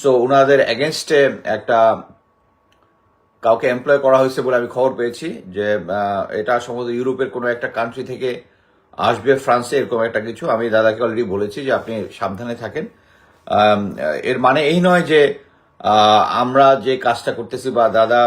So ওনাদের এগেনস্টে একটা কাউকে এমপ্লয় করা হয়েছে বলে আমি খবর পেয়েছি যে এটা সম্ভবত ইউরোপের কোনো একটা কান্ট্রি থেকে আসবে ফ্রান্সে, এরকম একটা কিছু আমি দাদাকে অলরেডি বলেছি যে, আপনি সাবধানে থাকেন। এর মানে এই নয় যে আমরা যে কাজটা করতেছি বা দাদা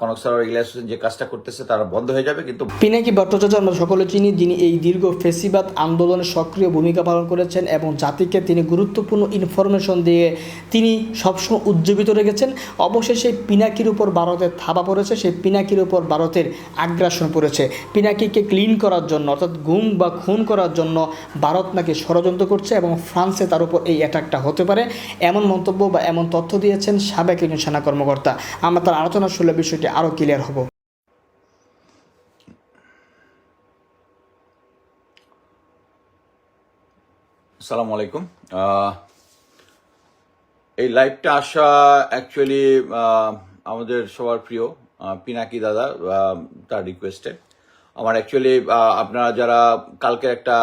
কনক সরোয়ার ইলিয়াস হোসেন যে কাজটা করতেছে তারা বন্ধ হয়ে যাবে, কিন্তু পিনাকি ভট্টাচার্য আমরা সকলে চিনি, যিনি এই দীর্ঘ ফেসিবাদ আন্দোলনে সক্রিয় ভূমিকা পালন করেছেন এবং জাতিকে তিনি গুরুত্বপূর্ণ ইনফরমেশন দিয়ে তিনি সবসময় উজ্জীবিত রেখেছেন। অবশেষে পিনাকির উপর ভারতের থাবা পড়েছে, সেই পিনাকির উপর ভারতের আগ্রাসন পড়েছে। পিনাকিকে ক্লিন করার জন্য, অর্থাৎ গুম বা খুন করার জন্য ভারত নাকি ষড়যন্ত্র করছে এবং ফ্রান্সে তার উপর এই অ্যাটাকটা হতে পারে। এমন মন্তব্য বা এমন তথ্য দিয়েছেন সাবেক একজন সেনা কর্মকর্তা। আমরা তার আলোচনা শুনলে বিষয়টি আরও ক্লিয়ার হব। সালাম আলাইকুম। এই লাইভটা আসা অ্যাকচুয়ালি আমাদের সবার প্রিয় পিনাকি দাদা তার রিকোয়েস্টে আমার অ্যাকচুয়ালি আপনারা যারা কালকে একটা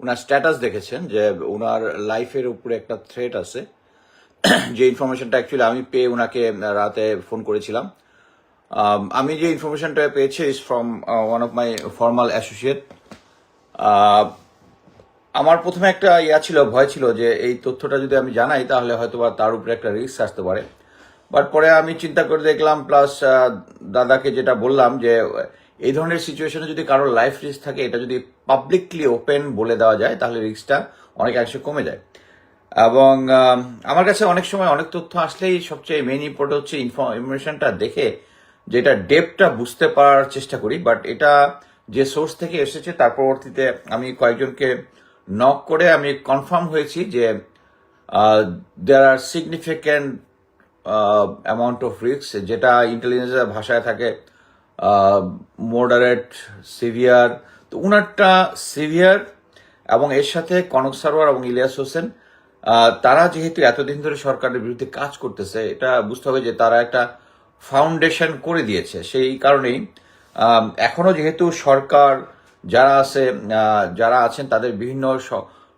ওনার স্ট্যাটাস দেখেছেন যে ওনার লাইফের উপরে একটা থ্রেট আছে যে ইনফরমেশনটা অ্যাকচুয়ালি আমি পেয়ে ওনাকে রাতে ফোন করেছিলাম। Um, আমি যে ইনফরমেশনটা পেয়েছি is from one of my formal associate আমার প্রথমে একটা ইয়া ছিল ভয় ছিল যে এই তথ্যটা যদি আমি জানাই তাহলে হয়তো বা তার উপরে একটা রিস্ক আসতে পারে। বাট পরে আমি চিন্তা করে দেখলাম প্লাস দাদাকে যেটা বললাম যে এই ধরনের সিচুয়েশনে যদি কারোর লাইফ রিস্ক থাকে এটা যদি পাবলিকলি ওপেন বলে দেওয়া যায় তাহলে রিস্কটা অনেক অনেকাংশে কমে যায়। এবং আমার কাছে অনেক সময় অনেক তথ্য আসলেই সবচেয়ে মেইন ইম্পর্টেন্ট হচ্ছে ইনফরমেশনটা দেখে যেটা ডেপটা বুঝতে পারার চেষ্টা করি বাট এটা যে সোর্স থেকে এসেছে তার পরবর্তীতে আমি কয়েকজনকে নক করে আমি কনফার্ম হয়েছি যে there are significant amount of risk যেটা ইন্টেলিজেন্সের ভাষায় থাকে মডারেট সিভিয়ার তো উনারটা সিভিয়ার এবং এর সাথে কনক সারোয়ার এবং ইলিয়াস হোসেন তারা যেহেতু এতদিন ধরে সরকারের বিরুদ্ধে কাজ করতেছে এটা বুঝতে হবে যে তারা একটা ফাউন্ডেশন করে দিয়েছে। সেই কারণেই আম, এখনও যেহেতু সরকার যারা আছে যারা আছেন তাদের বিভিন্ন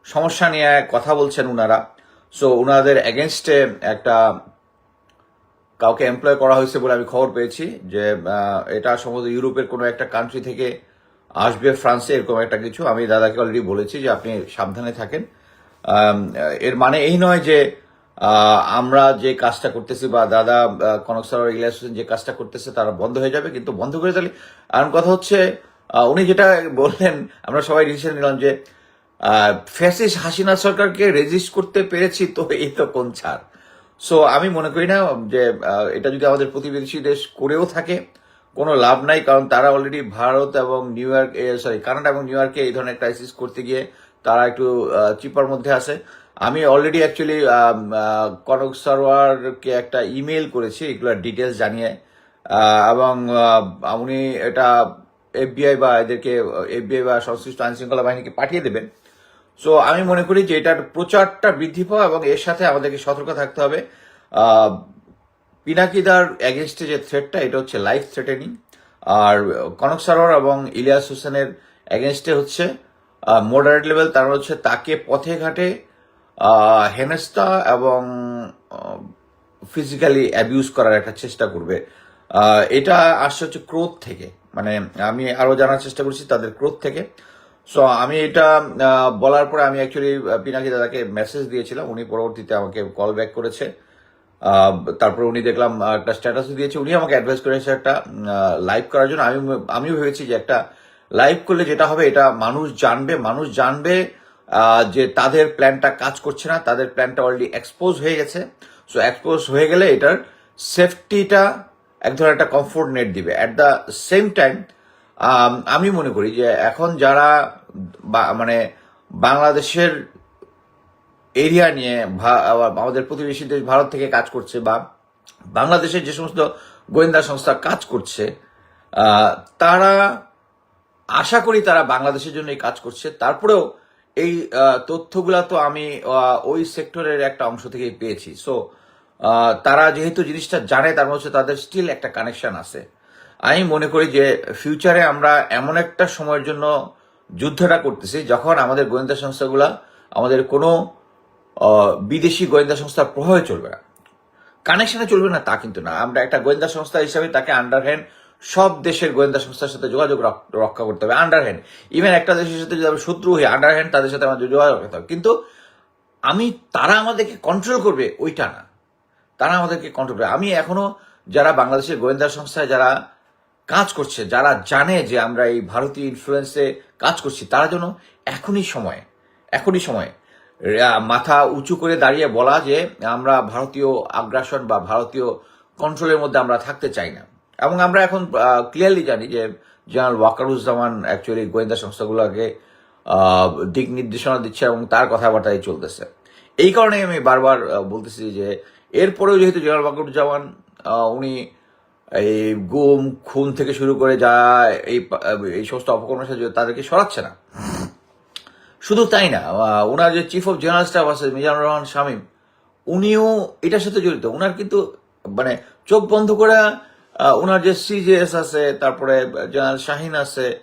সমস্যা নিয়ে কথা বলছেন উনারা। সো উনাদের এগেনস্টে একটা কাউকে এমপ্লয় করা হয়েছে বলে আমি খবর পেয়েছি যে এটা সম্ভবত ইউরোপের কোনো একটা কান্ট্রি থেকে আসবে ফ্রান্সে এরকম একটা কিছু। আমি দাদাকে অলরেডি বলেছি যে আপনি সাবধানে থাকেন। এর মানে এই নয় যে আমরা যে কাজটা করতেছি বা দাদা কনক সরোয়ার ইলিয়াস হোসেন যে কাজটা করতেছে তারা বন্ধ হয়ে যাবে, কিন্তু বন্ধ করে দিলে আর কথা হচ্ছে উনি যেটা বললেন, আমরা সবাই ডিসিশন নিলাম যে ফ্যাসিস হাসিনা সরকারকে রেজিস্ট করতে পেরেছি, তো এই তো কোন ছাড়। সো আমি মনে করি না যে এটা যদি আমাদের প্রতিবেশী দেশ করেও থাকে, কোনো লাভ নাই, কারণ তারা অলরেডি ভারত এবং নিউ ইয়র্ক সরি কানাডা এবং নিউ ইয়র্কে এই ধরনের ক্রাইসিস করতে গিয়ে তারা একটু চিপার মধ্যে আছে। আমি অলরেডি অ্যাকচুয়ালি কনক সরোয়ারকে একটা ইমেল করেছি, এগুলোর ডিটেলস জানিয়ে। এবং উনি এটা এফবিআই বা এদেরকে এফবিআই বা সংশ্লিষ্ট আইন শৃঙ্খলা বাহিনীকে পাঠিয়ে দেবেন। সো আমি মনে করি যে এটার প্রচারটা বৃদ্ধি পাওয়া এবং এর সাথে আমাদেরকে সতর্ক থাকতে হবে। পিনাকিদার এগেনস্টে যে থ্রেটটা এটা হচ্ছে লাইফ থ্রেটেনিং আর কনক সারোয়ার এবং ইলিয়াস হোসেনের এগেনস্টে হচ্ছে মডারেট লেভেল তার হচ্ছে তাকে পথে ঘাটে আহ, হেনস্থা এবং ফিজিক্যালি অ্যাবিউজ করার একটা চেষ্টা করবে। এটা আসছে হচ্ছে ক্রোধ থেকে। মানে আমি আরও জানার চেষ্টা করছি তাদের ক্রোধ থেকে। সো আমি এটা বলার পরে আমি অ্যাকচুয়ালি পিনাকি দাদাকে মেসেজ দিয়েছিলাম। উনি পরবর্তীতে আমাকে কল ব্যাক করেছে। তারপর উনি দেখলাম একটা স্ট্যাটাস দিয়েছে। উনি আমাকে অ্যাডভাইস করেছে একটা লাইভ করার জন্য। আমি আমি ভেবেছি যে একটা লাইভ করলে যেটা হবে, এটা মানুষ জানবে মানুষ জানবে যে তাদের প্ল্যানটা কাজ করছে না, তাদের প্ল্যানটা অলরেডি এক্সপোজ হয়ে গেছে। সো এক্সপোজ হয়ে গেলে এটার সেফটিটা এক ধরনের একটা কমফোর্ট নেট দিবে। অ্যাট দ্য সেম টাইম আমি মনে করি যে এখন যারা মানে বাংলাদেশের এরিয়া নিয়ে আমাদের প্রতিবেশী দেশ ভারত থেকে কাজ করছে বা বাংলাদেশের যে সমস্ত গোয়েন্দা সংস্থা কাজ করছে তারা আশা করি তারা বাংলাদেশের জন্য এই কাজ করছে। তারপরেও এই তথ্যগুলা তো আমি ওই সেক্টরের একটা অংশ থেকেই পেয়েছি। সো তারা যেহেতু জিনিসটা জানে, তার মধ্যে তাদের স্টিল একটা কানেকশন আছে। আমি মনে করি যে ফিউচারে আমরা এমন একটা সময়ের জন্য যুদ্ধটা করতেছি, যখন আমাদের গোয়েন্দা সংস্থাগুলা আমাদের কোনো বিদেশি গোয়েন্দা সংস্থার প্রভাবে চলবে না। কানেকশনে চলবে না তা কিন্তু না। আমরা একটা গোয়েন্দা সংস্থা হিসাবে তাকে আন্ডারহ্যান্ড সব দেশের গোয়েন্দা সংস্থার সাথে যোগাযোগ রক্ষা করতে হবে। আন্ডারহ্যান্ড ইভেন একটা দেশের সাথে যদি আমরা শত্রু হই আন্ডারহ্যান্ড তাদের সাথে আমাদের যোগাযোগ রাখতে হবে। কিন্তু আমি, তারা আমাদেরকে কন্ট্রোল করবে ওইটা না। তারা আমাদেরকে কন্ট্রোল করবে। আমি এখনও যারা বাংলাদেশের গোয়েন্দা সংস্থায় যারা কাজ করছে, যারা জানে যে আমরা এই ভারতীয় ইনফ্লুয়েন্সে কাজ করছি, তারা যেন এখনই সময় এখনই সময় মাথা উঁচু করে দাঁড়িয়ে বলা যে আমরা ভারতীয় আগ্রাসন বা ভারতীয় কন্ট্রোলের মধ্যে আমরা থাকতে চাই না। এবং আমরা এখন ক্লিয়ারলি জানি যে জেনারেল ওয়াকারুজ্জামান অ্যাকচুয়ালি গোয়েন্দা সংস্থাগুলোকে দিক নির্দেশনা দিচ্ছে এবং তার কথাবার্তাই চলতেছে। এই কারণে আমি বারবার বলতেছি যে এরপরেও যেহেতু জেনারেল ওয়াকারুজ্জামান উনি এই গুম, খুন থেকে শুরু করে যা এই এই সমস্ত অপকর্মের সাথে তাদেরকে সরাচ্ছে না। শুধু তাই না ওনার যে চিফ অফ জেনারেল স্টাফ আছে মিজানুর রহমান শামীম, উনিও এটার সাথে জড়িত। ওনার কিন্তু মানে চোখ বন্ধ করে ওনার যে সিজিএস আছে, তারপরে জেনারেল শাহিন আছে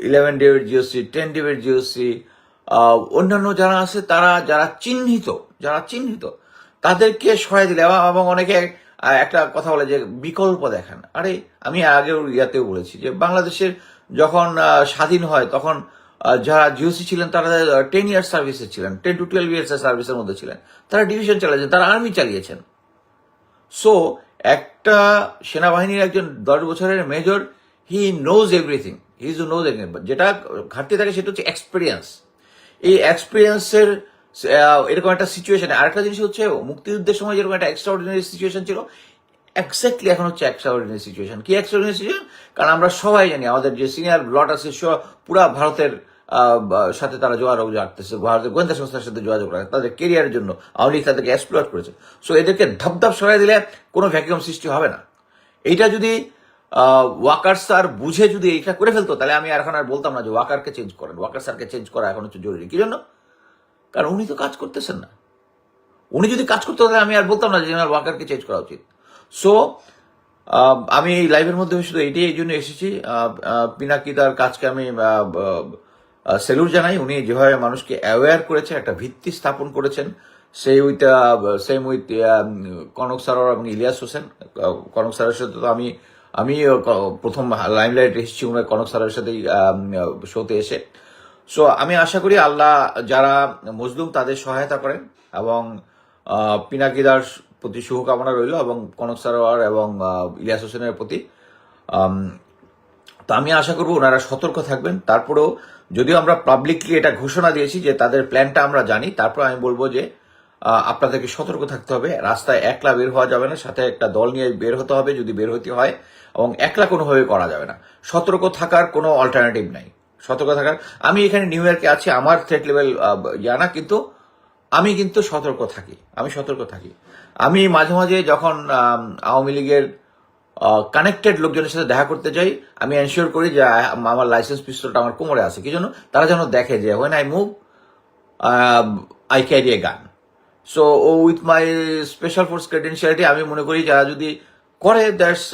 eleven div GOC ten div GOC অন্যান্য যারা আছে, তারা যারা চিহ্নিত যারা চিহ্নিত, তাদেরকে সহায় দিলে এবং- এবং অনেকে একটা কথা বলে যে বিকল্প দেখান। আরে, আমি আগেও ইয়াতেও বলেছি যে বাংলাদেশের যখন স্বাধীন হয়, তখন যারা জিওসি ছিলেন, তারা টেন ইয়ার্স সার্ভিসে ছিলেন টেন টু টুয়েলভ ইয়ার্স সার্ভিসের মধ্যে ছিলেন। তারা ডিভিশন চালিয়েছেন, তারা আর্মি চালিয়েছেন। সো একটা সেনাবাহিনীর একজন দশ বছরের major he knows everything he is knows everything যেটা ঘাটতি থাকে সেটা হচ্ছে এক্সপিরিয়েন্স এই এক্সপিরিয়েন্সের এরকম একটা সিচুয়েশন আরেকটা জিনিস হচ্ছে মুক্তিযুদ্ধের সময় যেরকম একটা এক্সট্রাঅর্ডিনারি সিচুয়েশন ছিল এক্স্যাক্টলি এখন হচ্ছে এক্সট্রাঅর্ডিনারি সিচুয়েশন কি এক্সট্রাঅর্ডিনারি সিচুয়েশন কারণ আমরা সবাই জানি, আমাদের যে সিনিয়র ব্লট আছে পুরা ভারতের সাথে তারা যোগাযোগ রাখতেছে ভারতের গোয়েন্দা সংস্থার সাথে যোগাযোগ রাখে তাদের কেরিয়ারের জন্য আওয়ামী লীগ তাদেরকে এক্সপ্লয়েট করেছে। সো এদেরকে ধাপ সরাই দিলে কোনো ভ্যাকিউম সৃষ্টি হবে না। এইটা যদি ওয়াকার স্যার বুঝে যদি এটা করে ফেলতো তাহলে আমি আর এখন আর বলতাম না যে ওয়াকারকে চেঞ্জ করেন। ওয়াকার স্যারকে চেঞ্জ করা এখন হচ্ছে জরুরি। কি জন্য? কারণ উনি তো কাজ করতেছেন না। উনি যদি কাজ করতে তাহলে আমি আর বলতাম না যে জেনারেল ওয়াকারকে চেঞ্জ করা উচিত। সো আমি এই লাইভের মধ্যে শুধু এটাই এই জন্য এসেছি। আহ, পিনাকিদার কাজকে আমি সেলুট জানাই, উনি যেভাবে মানুষকে অ্যাওয়্যার করেছেন, একটা ভিত্তি স্থাপন করেছেন, সেই with same with Kanak Sarwar এবং ইলিয়াস হোসেন। কনক স্যারের সাথে তো আমি আমি প্রথম লাইমলাইট এসেছি, উনার কনক স্যারের সাথেই শোতে এসে। সো আমি আশা করি আল্লাহ যারা মজলুম, তাদের সহায়তা করেন এবং পিনাকিদার প্রতি শুভকামনা রইল এবং কনক সারোয়ার এবং ইলিয়াস হোসেনের প্রতি। তো আমি আশা করব ওনারা সতর্ক থাকবেন। তারপরেও যদিও আমরা পাবলিকলি এটা ঘোষণা দিয়েছি যে তাদের প্ল্যানটা আমরা জানি, তারপর আমি বলব যে আপনাদেরকে সতর্ক থাকতে হবে, রাস্তায় একলা বের হওয়া যাবে না, সাথে একটা দল নিয়ে বের হতে হবে যদি বের হতে হয়, এবং একলা কোনোভাবে করা যাবে না। সতর্ক থাকার কোনো অল্টারনেটিভ নাই। সতর্ক থাকার, আমি এখানে নিউ ইয়র্কে আছি, আমার থ্রেট লেভেল জানা কিন্তু আমি কিন্তু সতর্ক থাকি, আমি সতর্ক থাকি। আমি মাঝে মাঝে যখন আওয়ামী লীগের কানেক্টেড লোকজনের সাথে দেখা করতে যাই। আমি এনশিওর করি যে আমার লাইসেন্স পিস্তলটা আমার কোমরে আছে। কি জন্য? তারা যেন দেখে যে when I move I carry a gun so oh with my special force credentiality আমি মনে করি যারা যদি করে দ্যাটস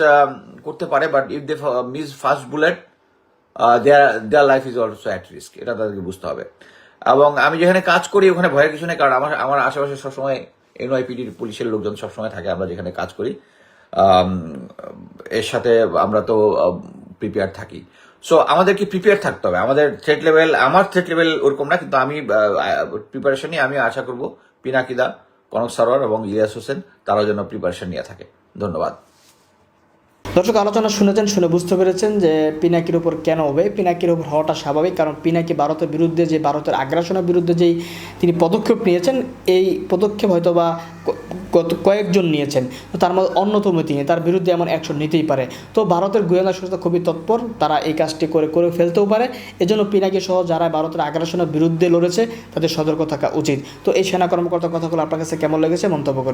করতে পারে but if they miss first bullet their their life is also at risk এটা তাদেরকে বুঝতে হবে। এবং আমি যেখানে কাজ করি, ওখানে ভয়ের কিছু নেই, কারণ আমার আমার আশেপাশে সবসময় এনওয়াইপিডির পুলিশের লোকজন সবসময় থাকে, আমরা যেখানে কাজ করি। এর সাথে আমরা তো প্রিপেয়ার থাকি। সো আমাদেরকে প্রিপেয়ার থাকতে হবে? আমাদের থ্রেট লেভেল আমার থ্রেট লেভেল ওরকম না, কিন্তু আমি প্রিপারেশনই আমি আশা করব, পিনাকিদা, কনক সরোয়ার এবং ইলিয়াস হোসেন, তারাও যেন প্রিপারেশন নিয়ে থাকে। ধন্যবাদ। দর্শক, আলোচনা শুনেছেন, শুনে বুঝতে পেরেছেন যে পিনাকির উপর কেন হবে। পিনাকির উপর হওয়াটা স্বাভাবিক, কারণ পিনাকি ভারতের বিরুদ্ধে যে, ভারতের আগ্রাসনের বিরুদ্ধে যেই তিনি পদক্ষেপ নিয়েছেন, এই পদক্ষেপ হয়তো বা গত কয়েকজন নিয়েছেন। তো তার মধ্যে অন্যতম তিনি, তার বিরুদ্ধে এমন অ্যাকশন নিতেই পারে। তো ভারতের গোয়েন্দা সংস্থা খুবই তৎপর, তারা এই কাজটি করে করে ফেলতেও পারে। এজন্য পিনাকি সহ যারা ভারতের আগ্রাসনের বিরুদ্ধে লড়েছে, তাদের সতর্ক থাকা উচিত। তো এই সেনা কর্মকর্তার কথাগুলো আপনার কাছে কেমন লেগেছে, মন্তব্য করবেন।